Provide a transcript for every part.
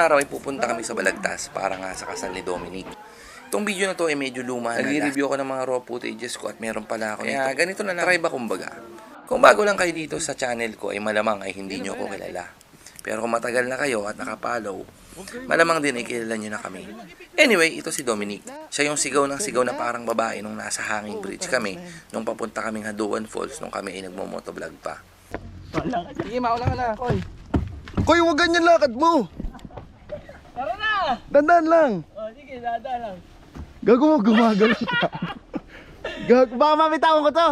araw ay pupunta kami sa Balagtas para nga sa kasal ni Dominic. Itong video na to ay medyo luma na. Nag-review ako ng mga raw footages ko at meron pala ako Kaya ganito na lang. Try ba kumbaga? Kung bago lang kayo dito sa channel ko ay malamang ay hindi nyo ako kilala. Pero kung matagal na kayo at nakapollow, malamang din ay kilala nyo na kami. Anyway, ito si Dominic. Siya yung sigaw ng sigaw na parang babae nung nasa hanging bridge kami nung papunta kaming Haduan Falls nung kami ay nagmo-motovlog pa. Sige, maula ka na. Koy. Koy, huwag ganyan lakad mo. Tara na! Dandan lang. O, sige, dada lang. Gago mo, gumagalaw ka. Gago, baka mamitawan ko to.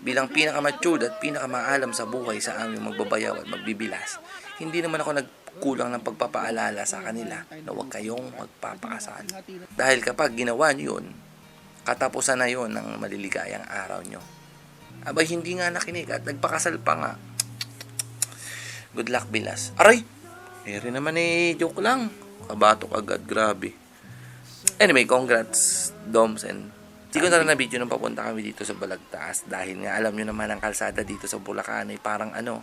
Bilang pinakamature at pinakamaalam sa buhay sa aming magbabayaw at magbibilas, hindi naman ako nagkulang ng pagpapaalala sa kanila na huwag kayong magpapakasal. Dahil kapag ginawa nyo yun, katapusan na yun ng maliligayang araw nyo. Abay, hindi nga nakinig at nagpakasal pa nga. Good luck, Bilas. Aray! Eri naman eh, joke lang. Kabatok agad, grabe. Anyway, congrats, Doms and Hindi ko na lang na video nung papunta kami dito sa Balagtaas dahil nga alam nyo naman ang kalsada dito sa Bulacan ay parang ano.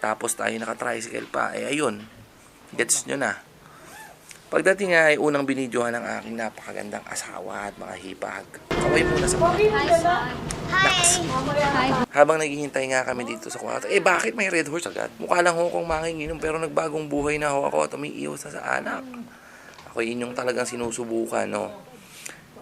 Tapos tayo naka-tricycle pa. Eh ayun, gets nyo na. Pagdating nga ay unang binidyohan ng aking napakagandang asawa at mga hipag. Kaway muna sa mga Hi! habang naghihintay nga kami dito sa kwarto, eh bakit may red horse agad? Mukha lang ho kong manginginom pero nagbagong buhay na ho ako at umiiwas na sa anak. Ako inyong talagang sinusubukan, no?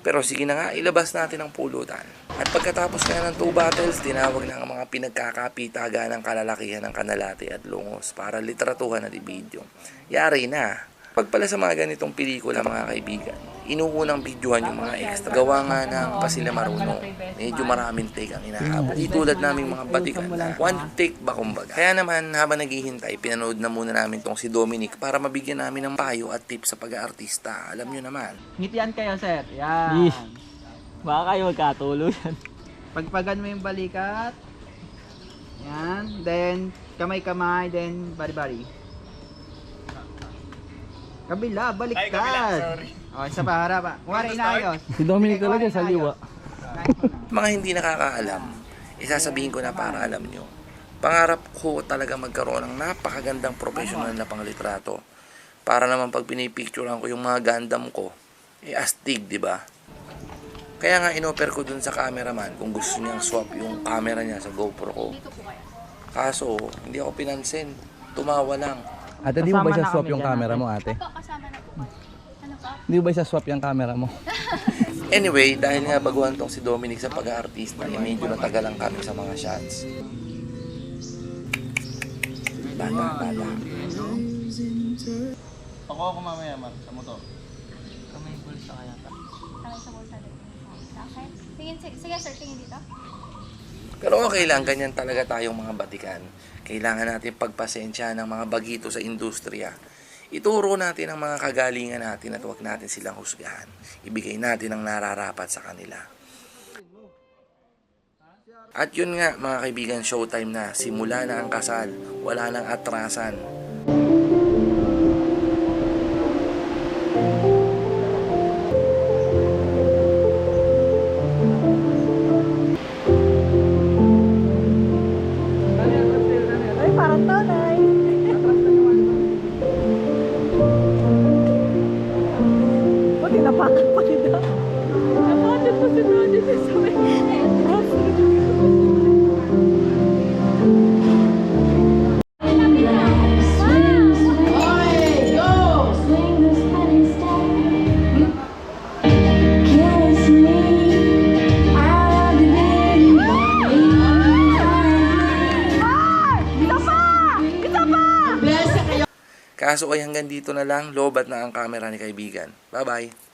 Pero sige na nga, ilabas natin ang pulutan. At pagkatapos nga ng two battles, tinawag na ang mga pinagkakapitaga ng kalalakihan ng kanalati at lungos para literatuhan at ibidyo. Yari na. Pag pala sa mga ganitong pelikula mga kaibigan, inuunang videohan yung mga extra. Gawa nga ng pa sila marunong. Medyo maraming take ang inahabol. Di tulad naming mga batikan na one take ba kumbaga. Kaya naman habang naghihintay, pinanood na muna namin tong si Dominic para mabigyan namin ng payo at tips sa pag-aartista. Alam nyo naman. Ngitian kayo, sir. Yan. Baka kayo magkatulo yan. Pagpagan mo yung balikat. Yan. Then, kamay-kamay. Then, bari-bari. Kabila, baliktad. Ay, kabila, sorry. O, isa pa, harap pa. Kumari, inayos. Si Dominic talaga sa liwa. Mga hindi nakakaalam, isasabihin ko na para alam nyo. Pangarap ko talaga magkaroon ng napakagandang professional na panglitrato. Para naman pag pinipicturean ko yung mga gandam ko, eh astig, di ba? Kaya nga inoper ko dun sa cameraman kung gusto niyang swap yung camera niya sa GoPro ko. Kaso, hindi ako pinansin. Tumawa lang. Ate, di mo ba siya na swap yung camera mo, ate? Po, kasama na po. Ano pa? Di mo ba siya swap yung camera mo? Anyway, dahil nga baguhan tong si Dominic sa pag-aartista, eh medyo natagalan kami sa mga shots. Bata, bata. Ako ako mamaya, Mar, sa motor. Kamay sa bulsa din. Okay. Tingin, sige, sige sir, tingin dito. Pero okay lang, ganyan talaga tayong mga batikan. Kailangan natin pagpasensya ng mga bagito sa industriya. Ituro natin ang mga kagalingan natin at huwag natin silang husgahan. Ibigay natin ang nararapat sa kanila. At yun nga mga kaibigan, showtime na. Simula na ang kasal. Wala nang atrasan. Kaso ay hanggang dito na lang, lobat na ang camera ni kaibigan. Bye-bye!